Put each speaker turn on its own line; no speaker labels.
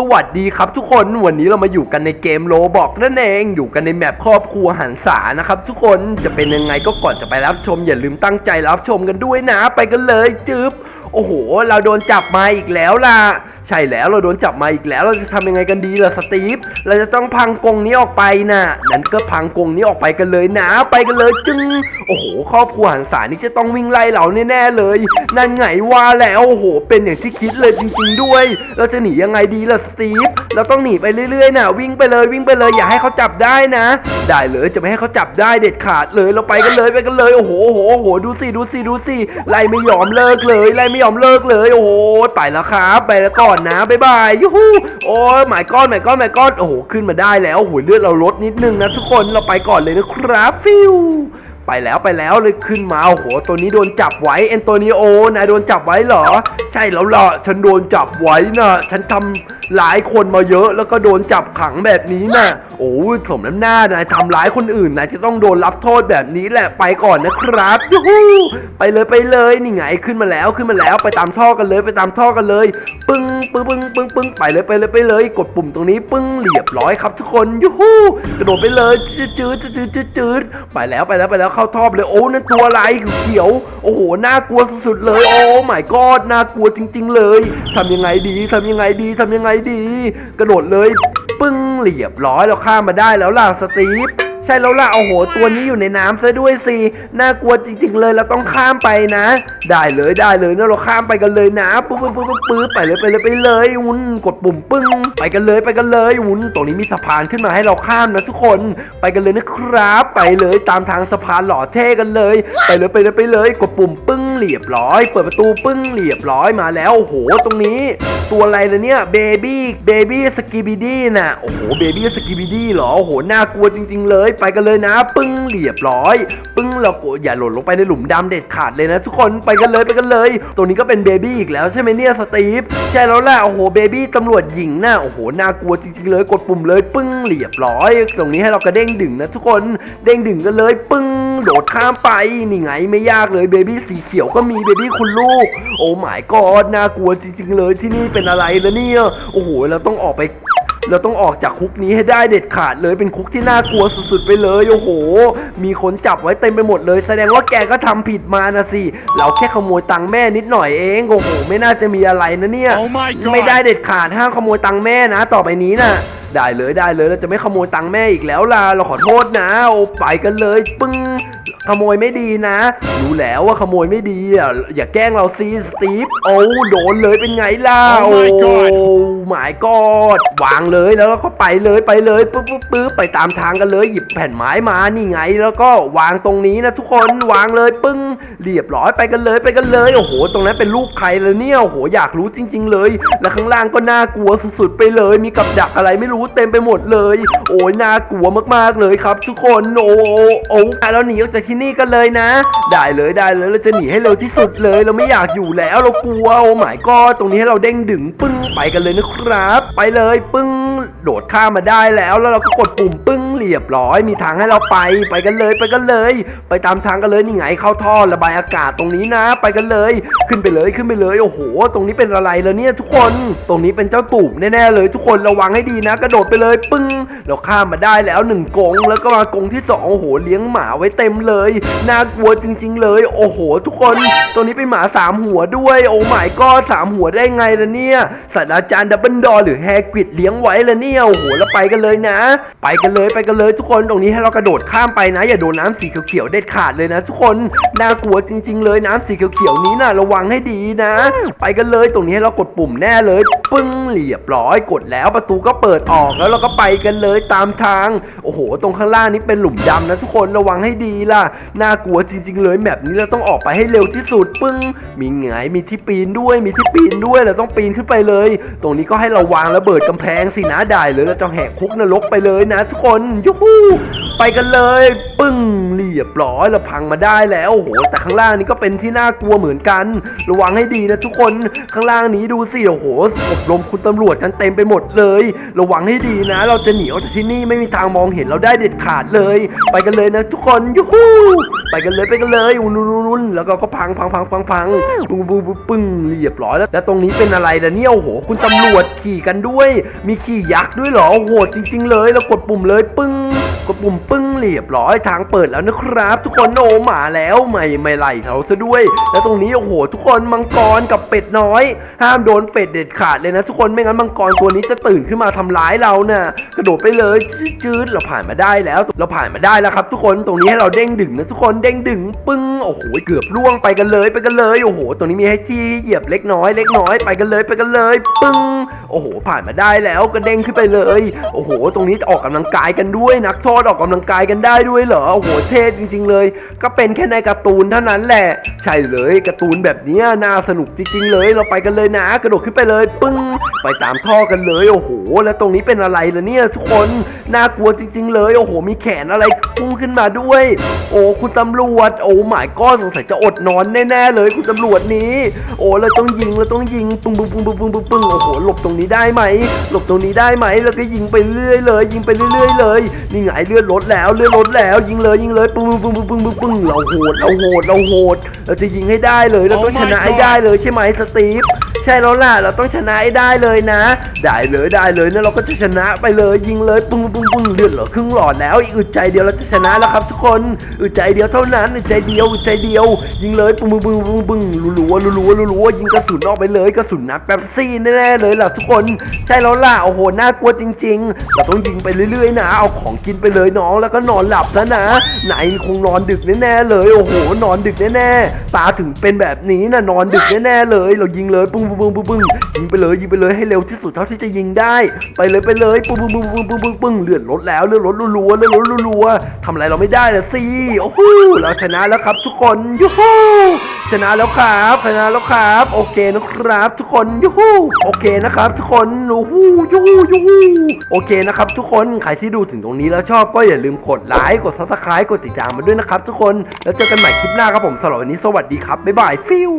สวัสดีครับทุกคนวันนี้เรามาอยู่กันในเกมโลบอกนั่นเองอยู่กันในแมปครอบครัวหันษานะครับทุกคนจะเป็นยังไงก็ก่อนจะไปรับชม อย่าลืมตั้งใจรับชมกันด้วยนะ ไปกันเลยจึ๊บโอ้โห เราโดนจับมาอีกแล้วล่ะ ใช่แล้วเราโดนจับมาอีกแล้วเราจะทำยังไงกันดีล่ะสตีฟเราจะต้องพังกงนี้ออกไปนะนั้นก็พังกงนี้ออกไปกันเลยนะไปกันเลยจึงโอ้โหครอบครัวหันษานี่จะต้องวิ่งไล่เราแน่ๆเลย นั่นไงว่าแล้วโอ้โห เป็นอย่างที่คิดเลยจริงๆด้วย เราจะหนียังไงดีล่ะสตีฟเราต้องหนีไปเรื่อยๆนะวิ่งไปเลยวิ่งไปเลยอย่าให้เขาจับได้นะ ได้เลยจะไม่ให้เขาจับได้เด็ดขาดเลยเราไปกันเลยไปกันเลยโอ้โหโอ้โหโอ้โหดูสิดูสิดูสิไล่ไม่ยอมเลิกเลยไล่ไม่ยอมเลิกเลย โอ้โหไปแล้วครับ ไปแล้วก่อนนะบ๊ายบายยูฮูโอ้ยหมายก้อนหมายก้อนหมายก้อนโอ้โหขึ้นมาได้แล้วโอ้โหเลือดเราลดนิดนึงนะทุกคนเราไปก่อนเลยนะครับฟิว ไปแล้วไปแล้วเลยขึ้นมาโอ้โหตัวนี้โดนจับไว้แอนโตนิโอนายโดนจับไว้เหรอ ใช่แล้วล่ะฉันโดนจับไว้นะฉันทำหลายคนมาเยอะแล้วก็โดนจับขังแบบนี้นะโอ้สมน้ำหน้านายทำร้ายคนอื่นนายจะต้องโดนรับโทษแบบนี้แหละไปก่อนนะครับยูฮูไปเลยไปเลยนี่ไงขึ้นมาแล้วขึ้นมาแล้วไปตามท่อกันเลยไปตามท่อกันเลย ปึ้งปึ้งปึ้งปึ้งปึ้งไปเลยไปเลยไปเลย กดปุ่มตรงนี้ปึ้งเรียบร้อยครับทุกคนยูฮูกระโดดไปเลยจืดจืดจืดจืดไปแล้วไปแล้วไปแล้วเข้าทอบเลยโอ้นั่นตัวอะไรเขียว โอ้โหน่ากลัวสุดๆเลย โอ้หมายกอดน่ากลัวจริง ๆ เลยทำยังไงดีทำยังไงดีทำยังไงดี กระโดดเลย ปึ้งเหลียบร้อยเราข้ามมาได้แล้วล่ะสตีฟ ใช่แล้วล่ะโอ้โห ตัวนี้อยู่ในน้ำซะด้วยสิน่ากลัวจริง ๆ เลยเราต้องข้ามไปนะ ได้เลยได้เลยนะเราข้ามไปกันเลยนะปึ๊บปึ๊บปึ๊บปึ๊บปึ๊บไปเลยไปเลยไปเลยวุ้นกดปุ่มปึ้ง ไปกันเลยไปกันเลยวุ้นตรงนี้มีสะพานขึ้นมาให้เราข้ามนะทุกคนไปกันเลยนะครับ ไปเลยตามทางสะพานหล่อเท่กันเลย ไปเลยไปเลยไปเลย กดปุ่มปึ้ง เรียบร้อย เปิดประตูปึ้งเรียบร้อยมาแล้วโอ้โหตรงนี้ ตัวอะไรล่ะเนี่ยเบบี้เบบี้สกิบิดี้น่ะโอ้โหเบบี้สกิบิดี้เหรอโอ้โหน่ากลัวจริง ๆ เลย ไปกันเลยนะ ปึ้งเรียบร้อย ปึ้งเราก็อย่าหล่นลงไปในหลุมดำเด็ดขาดเลยนะทุกคนไปกันเลยไปกันเลย ตัวนี้ก็เป็นเบบี้อีกแล้วใช่ไหมเนี่ยสตีฟใช่แล้วแหละโอ้โหเบบี้ตำรวจหญิงน่ะโอ้โหน่ากลัวจริงๆเลยกดปุ่มเลย ปึ้งเรียบร้อย ตรงนี้ให้เรากระเด้งดึงนะทุกคนเด้งดึงกันเลย ปึ้ง โดดข้ามไป นี่ไงไม่ยากเลยเบบี้สีเขียวก็มีเบบี้คุณลูก โอ้หมายกอดน่ากลัวจริงๆเลยที่นี่เป็นอะไรแล้วเนี่ยโอ้โหเราต้องออกไปเราต้องออกจากคุกนี้ให้ได้เด็ดขาดเลยเป็นคุกที่น่ากลัวสุดๆไปเลยโอ้โห มีคนจับไว้เต็มไปหมดเลย แสดงว่าแกก็ทำผิดมานะสิ เราแค่ขโมยตังค์แม่นิดหน่อยเองโอ้โห ไม่น่าจะมีอะไรนะเนี่ย
Oh my god
ไม่ได้เด็ดขาดห้ามขโมยตังค์แม่นะ ต่อไปนี้นะได้เลยได้เลยเราจะไม่ขโมยตังค์แม่อีกแล้วล่ะเราขอโทษนะ โอ้ไปกันเลยปึ้ง ขโมยไม่ดีนะ รู้แล้วว่าขโมยไม่ดีอะอย่าแกล้งเราซีสตีฟโอ้โดนเลยเป็นไงล่ะ
Oh my god
โอ้หมายกอดวางเลยแล้วเราก็ไปเลยไปเลยปึ๊บปึ๊บปึ๊บไปตามทางกันเลยหยิบแผ่นไม้มานี่ไง แล้วก็วางตรงนี้นะทุกคนวางเลยปึ้งเรียบร้อยไปกันเลยไปกันเลยโอ้โห ตรงนั้นเป็นรูปใครเลยเนี่ยโอ้โหอยากรู้จริง ๆ เลย แล้วข้างล่างก็น่ากลัวสุดๆไปเลย มีกับดักอะไรไม่รู้เต็มไปหมดเลย โอ้ยน่ากลัวมากๆเลยครับ ทุกคนโอ้โอ้โอ้แล้วหนีออกจากที่นี่กันเลยนะ ได้เลยได้เลยเราจะหนีให้เร็วที่สุดเลย เราไม่อยากอยู่แล้วเรากลัวโอ้หมายก็ตรงนี้ให้เราเด้งดึงปึ้งไปกันเลยนะครับ ไปเลยปึ้งโดดข้ามมาได้แล้ว แล้วเราก็กดปุ่มปึ้งเรียบร้อย มีทางให้เราไปไปกันเลยไปกันเลย ไปตามทางกันเลยนี่ไงเข้าท่อระบายอากาศตรงนี้นะ ไปกันเลย ขึ้นไปเลยขึ้นไปเลยโอ้โห ตรงนี้เป็นอะไรแล้วเนี่ยทุกคนตรงนี้เป็นเจ้าตูบแน่ๆเลยทุกคนระวังให้ดีนะ กระโดดไปเลยปึ้ง เราข้ามมาได้แล้วหนึ่งกงแล้วก็มากงที่สองโอ้โหเลี้ยงหมาไว้เต็มเลยน่ากลัวจริง ๆ เลย โอ้โห ทุกคน ตรงนี้เป็นหมาสามหัวด้วยโอ้หมายก็สามหัวได้ไงล่ะเนี่ยศาสตราจารย์ดับเบิลดอหรือแฮกริดเลี้ยงไว้ละเนี่ยโอ้โหแล้วไปกันเลยนะ ไปกันเลยไปกันเลยทุกคนตรงนี้ให้เรากระโดดข้ามไปนะ อย่าโดนน้ำสีเขียวๆเด็ดขาดเลยนะ ทุกคนน่ากลัวจริง ๆ เลยน้ำสีเขียวๆนี้นะระวังให้ดีนะ ไปกันเลยตรงนี้ให้เรากดปุ่มแน่เลยปึ้งเรียบร้อยกดแล้วประตูก็เปิดออกแล้วเราก็ไปกันเลยตามทาง โอ้โห ตรงข้างล่างนี้เป็นหลุมดำนะทุกคนระวังให้ดีล่ะน่ากลัวจริง ๆ เลยแบบนี้เราต้องออกไปให้เร็วที่สุดปึ้ง มีไงมีที่ปีนด้วยมีที่ปีนด้วยเราต้องปีนขึ้นไปเลย ตรงนี้ก็ให้เราวางระเบิดกำแพงสินะได้เลยเราจะแหกคุกนรกไปเลยนะทุกคนยูฮูไปกันเลย ปึ้งเรียบร้อยเราพังมาได้แล้วโอ้โหแต่ข้างล่างนี่ก็เป็นที่น่ากลัวเหมือนกัน ระวังให้ดีนะทุกคนข้างล่างนี้ดูสิโอ้โหอบรมคุณตำรวจกันเต็มไปหมดเลย ระวังให้ดีนะ เราจะหนีออกจากที่นี่ไม่มีทางมองเห็นเราได้เด็ดขาดเลย ไปกันเลยนะทุกคนยูฮูไปกันเลยไปกันเลยอุ้นๆๆแล้วก็ก็พังพังพังพังพังปึ้งปึ้งปึ้งปึ้งเรียบร้อยแล้วแล้วตรงนี้เป็นอะไรล่ะเนี่ยโอ้โห คุณตำรวจขี่กันด้วย มีขี่ยักษ์ด้วยเหรอโอ้โหจริง ๆ เลยแล้วกดปุ่มเลยปึ้งกดปุ่มปึ้งเรียบร้อยทางเปิดแล้วนะครับ ทุกคนโอมาแล้วไม่ไม่ไล่เขาซะด้วย แล้วตรงนี้โอ้โหทุกคนมังกรกับเป็ดน้อย ห้ามโดนเป็ดเด็ดขาดเลยนะ ทุกคนไม่งั้นมังกรตัวนี้จะตื่นขึ้นมาทำร้ายเราน่ะกระโดดไปเลยจืดเราผ่านมาได้แล้ว เราผ่านมาได้แล้วครับ ทุกคนตรงนี้ให้เราเด้งดึงนะทุกคนเด้งดึงปึ้งโอ้โหเกือบล่วงไปกันเลยไปกันเลยโอ้โหตรงนี้มีให้ที่เหยียบเล็กน้อยเล็กน้อยไปกันเลยไปกันเลย ปึ้ง โอ้โห ผ่านมาได้แล้วก็เด้งขึ้นไปเลย โอ้โห ตรงนี้จะออกกำลังกายกันด้วย นักโทษออกกำลังกายกันได้ด้วยเหรอโอ้โหเท่จริง ๆ เลย ก็เป็นแค่ในการ์ตูนเท่านั้นแหละ ใช่เลยการ์ตูนแบบนี้น่าสนุกจริง ๆ เลย เราไปกันเลยนะ กระโดดขึ้นไปเลยปึ้งไปตามท่อกันเลยโอ้โห แล้วตรงนี้เป็นอะไรล่ะเนี่ยทุกคนน่ากลัวจริง ๆ เลยโอ้โห มีแขนอะไรพุ่งขึ้นมาด้วย โอ้คุณตำรวจ โอ้หมายก็สงสัยจะอดนอนแน่ๆเลย คุณตำรวจนี้ โอ้เราต้องยิงเราต้องยิงปึ้งปึ้งปึ้งปึ้งปึ้งปึ้งโอ้โหหลบตรงนี้ได้ไหม หลบตรงนี้ได้ไหม แล้วก็ยิงไปเรื่อยเลย ยิงไปเรื่อย ๆ เลย นี่ไงเลือดลดแล้วเลือดลดแล้ว ยิงเลยยิงเลยปึ้งปึ้งปึ้งปึ้งปึ้งปึ้งเราโหดเราโหดเราโหด เราจะยิงให้ได้เลยเราต้องชนะให้ได้เลยใช่ไหมสตีฟ ใช่แล้วล่ะเราต้องชนะให้ได้เลยนะ ได้เลยได้เลยนะเราก็จะชนะไปเลยยิงเลยปึ้งปึ้งปึ้งเลือดเหลือครึ่งหลอดแล้วอีกอึดใจเดียวเราจะชนะแล้วครับทุกคนอึดใจเดียวเท่านั้นอึดใจเดียวอึดใจเดียว ยิงเลยปึ้งปึ้งปึ้งปึ้งปึ้งรัวๆรัวรัวยิงกระสุนออกไปเลยกระสุนนัดแป๊บซี่แน่ๆเลยล่ะทุกคน ใช่แล้วล่ะโอ้โหน่ากลัวจริง ๆ เราต้องยิงไปเรื่อยๆนะเอาของกินไปเลยน้องแล้วก็นอนหลับซะนะไหนคงนอนดึกแน่ๆเลยโอ้โหนอนดึกแน่ๆตาถึงเป็นแบบนี้นะนอนดึกแน่ๆเลย เรายิงเลยปึ้งงปึ้งปึ้งปึ้งยิงไปเลยยิงไปเลยให้เร็วที่สุดเท่าที่จะยิงได้ ไปเลยไปเลยปึ้งปึ้งปึ้งปึ้งปึ้งปึ้งปึ้งเลื่อดลดแล้วเลื่อดลดรัวๆเลื่อดลดรัวๆทำอะไรเราไม่ได้ละสิโอ้โหเราชนะแล้วครับทุกคนยูฮูชนะแล้วครับชนะแล้วครับ โอเคนะครับทุกคนยูฮูโอเคนะครับ ทุกคนโอ้โหยูฮูยูฮูโอเคนะครับทุกคนใครที่ดูถึงตรงนี้แล้วชอบก็อย่าลืมกดไลค์กดซับสไครต์กดติดตามมาด้วยนะครับทุกคนแล้วเจอกันใหม่คลิปหน้าครับผมสำหรับวันนี้สวัสดีครับบ๊ายบายฟิว